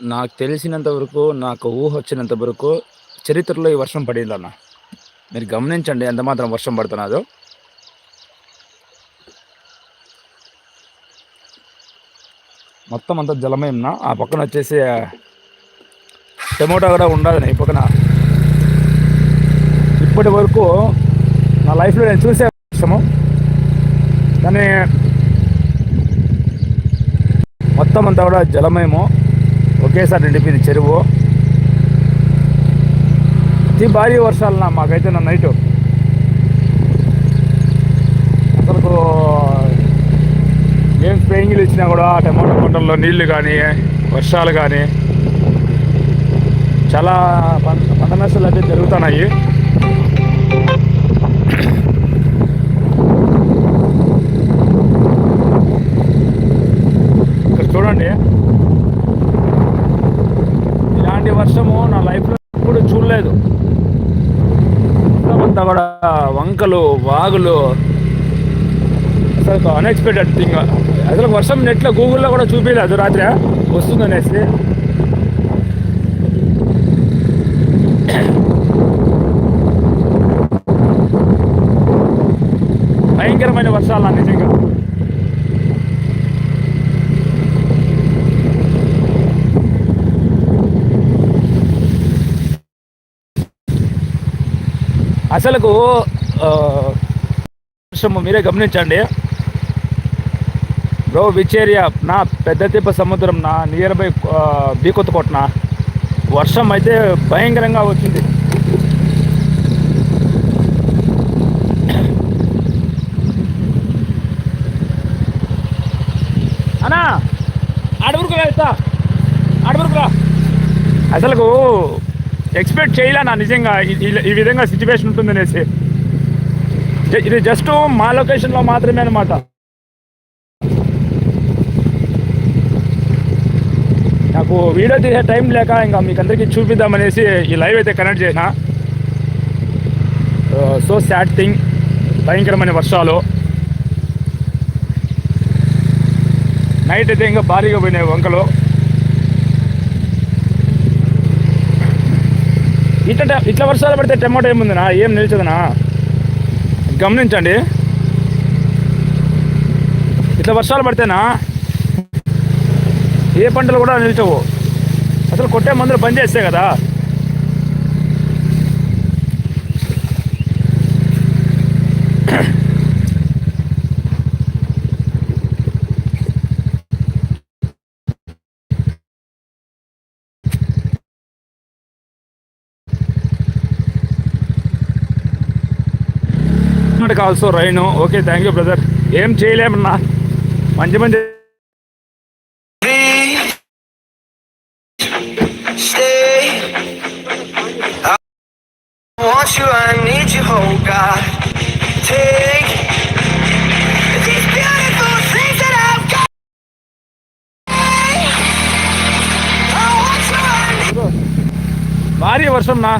నాకు తెలిసినంత వరకు, నాకు ఊహ వచ్చినంత వరకు చరిత్రలో ఈ వర్షం పడిందన్న. మీరు గమనించండి ఎంత మాత్రం వర్షం పడుతున్నదో మొత్తం అంతా జలమయంనా ఆ పక్కన వచ్చేసి టమోటా కూడా ఉండదు ఈ పక్కన. ఇప్పటి వరకు నా లైఫ్‌లో నేను చూసే వర్షము. కానీ మొత్తం అంతా కూడా జలమయము. ఒకేసారి నిండిపోయింది చెరువు. అతి భారీ వర్షాలన్న మాకైతే నా నైటు. అసలు ఏం స్ప్రేయింగ్‌లు ఇచ్చినా కూడా టమోటా పంటల్లో నీళ్ళు కానీ, వర్షాలు కానీ చాలా పంట పంట నష్టాలు అయితే జరుగుతున్నాయి. వర్షము నా లైఫ్‌లో ఎప్పుడు చూడలేదు. అంతా కూడా వంకలు, వాగులు అసలు అన్‌ఎక్స్‌పెక్టెడ్ థింగ్. అసలు వర్షం నెట్‌లో గూగుల్‌లో కూడా చూపించలేదు రాత్రి వస్తుందనేసి. భయంకరమైన వర్షాలు నిజంగా. అసలుకు వర్షము మీరే గమనించండి. Bro which area? నా పెద్ద తిప్ప సముద్రం నా నియర్ బై ఆహ్, వర్షం అయితే భయంకరంగా వచ్చింది. అనా అడవురుకు వెళ్తా అడవురుకురా అసలు ఎక్స్పెక్ట్ చేయలే నా నిజంగా. ఈ- ఈ విధంగా సిచ్యువేషన్ ఉంటుందనేసి. ఇది జస్ట్ మా లొకేషన్లో మాత్రమే అనమాట నాకు వీడియో తీసే టైం లేక ఇంకా మీకు అందరికీ చూపిద్దామనేసి ఈ లైవ్ అయితే కనెక్ట్ చేసిన. సో సాడ్ థింగ్ భయంకరమైన వర్షాలు. నైట్ అయితే ఇంకా భారీగా పోయినాయి వంకలు. ఇట్లా ఇట్లా వర్షాలు పడితే టమాటో ఏముందినా? ఏం నిలిచదనా? గమనించండి. ఇట్లా వర్షాలు పడితేనా? ఏ పంటలు కూడా నిలిచవు. అసలు కొట్టే మందులు బంద్ చేస్తే కదా? Also rain okay thank you brother ఏం చేయలేమన్నా మంచి మంచి Stay. I want you, I need you, oh God. Take these beautiful things that I've got. I want you, I need భారీ వర్షం నా